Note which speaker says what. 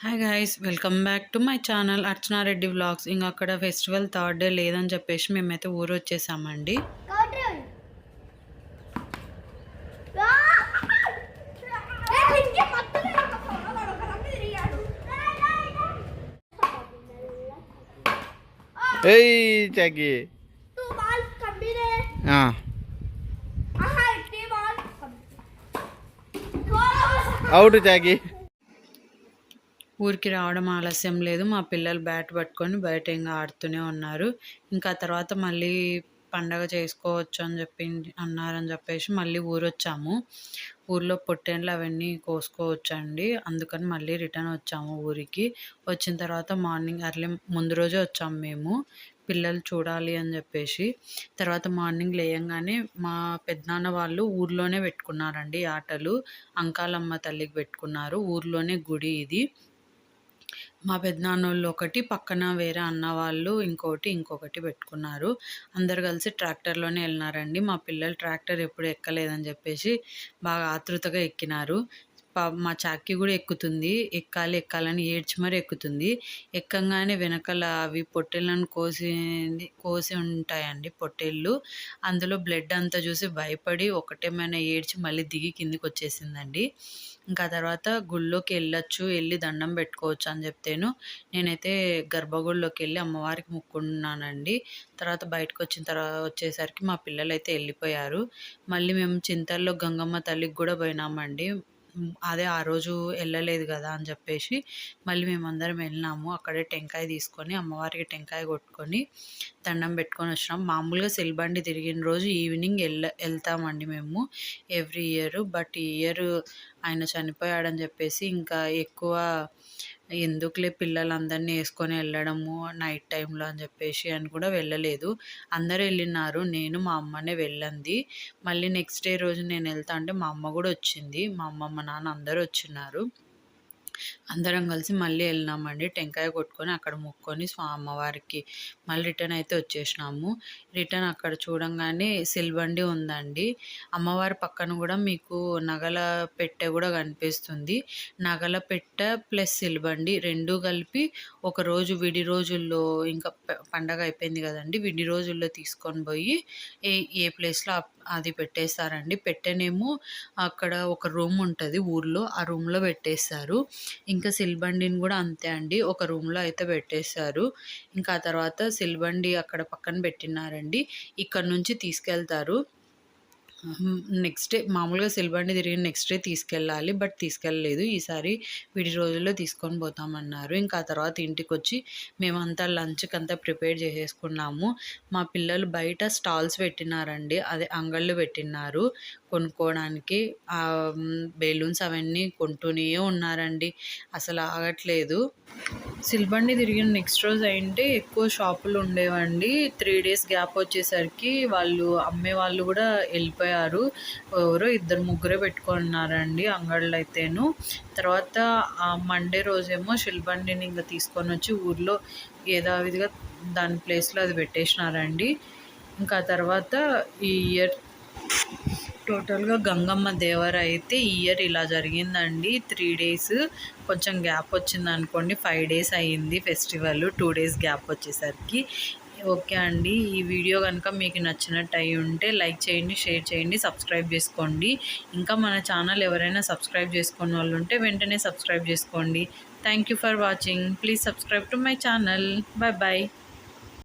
Speaker 1: Hi guys welcome back to my channel Archana Reddy vlogs ఇంకా అక్కడ festival third day లేదని చెప్పేసి మేమైతే ఊరు వచ్చేసామండి.
Speaker 2: ఏయ్ చాకి ఆ, అవుట్ చాకి
Speaker 1: ఊరికి రావడం ఆలస్యం లేదు. మా పిల్లలు బ్యాట్ పట్టుకొని బయట ఇంకా ఆడుతూనే ఉన్నారు. ఇంకా తర్వాత మళ్ళీ పండగ చేసుకోవచ్చు అని చెప్పి అన్నారని చెప్పేసి మళ్ళీ ఊరు వచ్చాము ఊర్లో పొట్టేళ్ళు అవన్నీ కోసుకోవచ్చు అండి అందుకని మళ్ళీ రిటర్న్ వచ్చాము ఊరికి. వచ్చిన తర్వాత మార్నింగ్ అర్లీ ముందు రోజే వచ్చాము మేము. పిల్లలు చూడాలి అని చెప్పేసి. తర్వాత మార్నింగ్ లేయంగానే మా పెద్దనాన్న వాళ్ళు ఊర్లోనే పెట్టుకున్నారండి ఆటలు. అంకాలమ్మ తల్లికి పెట్టుకున్నారు. ఊర్లోనే గుడి ఇది. మా పెద్దనాన్నోళ్ళు ఒకటి పక్కన వేరే అన్న వాళ్ళు ఇంకోటి ఇంకొకటి పెట్టుకున్నారు. అందరు కలిసి ట్రాక్టర్లోనే వెళ్ళినారండి మా పిల్లలు ట్రాక్టర్ ఎప్పుడు ఎక్కలేదని చెప్పేసి బాగా ఆతృతగా ఎక్కినారు. పా- మా చాకి కూడా ఎక్కుతుంది. ఎక్కాలి ఎక్కాలని ఏడ్చి మరి ఎక్కుతుంది. ఎక్కంగానే వెనకాల అవి పొట్టేళ్ళను కోసి కోసి ఉంటాయండి పొట్టేళ్ళు. అందులో బ్లడ్ అంతా చూసి భయపడి ఒకటేమైనా ఏడ్చి మళ్ళీ దిగి కిందికి వచ్చేసిందండి ఇంకా తర్వాత గుళ్ళోకి వెళ్ళొచ్చు వెళ్ళి దండం పెట్టుకోవచ్చు అని చెప్తేను. నేనైతే గర్భగుడిలోకి వెళ్ళి అమ్మవారికి ముక్కున్నానండి తర్వాత బయటకు వచ్చిన తర్వాత వచ్చేసరికి మా పిల్లలు అయితే వెళ్ళిపోయారు. మళ్ళీ మేము చింతల్లో గంగమ్మ తల్లికి కూడా పోయినామండి. అదే ఆ రోజు వెళ్ళలేదు కదా అని చెప్పేసి మళ్ళీ మేమందరం వెళ్ళినాము. అక్కడే టెంకాయ తీసుకొని అమ్మవారికి టెంకాయ కొట్టుకొని దండం పెట్టుకొని వచ్చినాం. మామూలుగా సెల్బండి తిరిగిన రోజు ఈవినింగ్ వెళ్ళ వెళ్తామండి మేము ఎవ్రీ ఇయర్. బట్ ఈ ఇయర్ ఆయన చనిపోయాడని చెప్పేసి ఇంకా ఎక్కువ ఎందుకులే పిల్లలందరినీ వేసుకొని వెళ్ళడము నైట్ టైంలో అని చెప్పేసి అని కూడా వెళ్ళలేదు. అందరూ వెళ్ళినారు. నేను మా అమ్మనే వెళ్ళంది. మళ్ళీ నెక్స్ట్ డే రోజు నేను వెళ్తా అంటే మా అమ్మ కూడా వచ్చింది. మా అమ్మ మా నాన్న అందరూ వచ్చినారు. అందరం కలిసి మళ్ళీ వెళ్ళినామండి. టెంకాయ కొట్టుకొని అక్కడ మొక్కొని స్వా అమ్మవారికి మళ్ళీ రిటర్న్ అయితే వచ్చేసినాము. రిటర్న్ అక్కడ చూడంగానే సిల్బండి ఉందండి. అమ్మవారి పక్కన కూడా మీకు నగల పెట్టె కూడా కనిపిస్తుంది. నగల పెట్టె ప్లస్ సిల్బండి రెండు కలిపి ఒక రోజు విడి రోజుల్లో ఇంకా పండగ అయిపోయింది కదండి. విడి రోజుల్లో తీసుకొని పోయి ఏ ఏ ప్లేస్లో అది పెట్టేస్తారండి. పెట్టెనేమో అక్కడ ఒక రూమ్ ఉంటుంది ఊర్లో. ఆ రూమ్లో పెట్టేస్తారు. ఇంకా సిల్బండిని కూడా అంతే అండి. ఒక రూమ్లో అయితే పెట్టేశారు. ఇంకా ఆ తర్వాత సిల్బండి అక్కడ పక్కన పెట్టినారండి ఇక్కడ నుంచి తీసుకెళ్తారు. నెక్స్ట్ డే మామూలుగా సిల్బండి తిరిగి నెక్స్ట్ డే తీసుకెళ్ళాలి. బట్ తీసుకెళ్ళలేదు. ఈసారి విడి రోజుల్లో తీసుకొని పోతామన్నారు. ఇంకా ఆ తర్వాత ఇంటికి వచ్చి మేమంతా లంచ్కి అంతా ప్రిపేర్ చేసేసుకున్నాము. మా పిల్లలు బయట స్టాల్స్ పెట్టినారండి. అదే అంగళ్ళు పెట్టినారు కొనుక్కోవడానికి ఆ బెలూన్స్ అవన్నీ కొంటూనే ఉన్నారండి. అసలు ఆగట్లేదు. సిల్బండి తిరిగిన నెక్స్ట్ రోజు అయింటే ఎక్కువ షాపులు ఉండేవండి. త్రీ డేస్ గ్యాప్ వచ్చేసరికి వాళ్ళు అమ్మే వాళ్ళు కూడా వెళ్ళిపోయారు. ఎవరో ఇద్దరు ముగ్గురే పెట్టుకున్నారండి అంగళ్ళు అయితేను తర్వాత ఆ మండే రోజేమో శిల్బండిని ఇంకా తీసుకొని వచ్చి ఊర్లో యథావిధిగా దాని ప్లేస్లో అది పెట్టేసినారండి. ఇంకా తర్వాత ఈ ఇయర్ టోటల్గా గంగమ్మ దేవర అయితే ఇయర్ ఇలా జరిగిందండి. త్రీ డేస్ కొంచెం గ్యాప్ వచ్చింది అనుకోండి. ఫైవ్ డేస్ అయ్యింది ఫెస్టివల్. టూ డేస్ గ్యాప్ వచ్చేసరికి. ఓకే అండి. ఈ వీడియో కనుక మీకు నచ్చినట్టు అయి ఉంటే లైక్ చేయండి షేర్ చేయండి సబ్స్క్రైబ్ చేసుకోండి. ఇంకా మన ఛానల్ ఎవరైనా సబ్స్క్రైబ్ చేసుకున్న వాళ్ళు ఉంటే వెంటనే సబ్స్క్రైబ్ చేసుకోండి. Thank you for watching. Please subscribe to my channel. Bye bye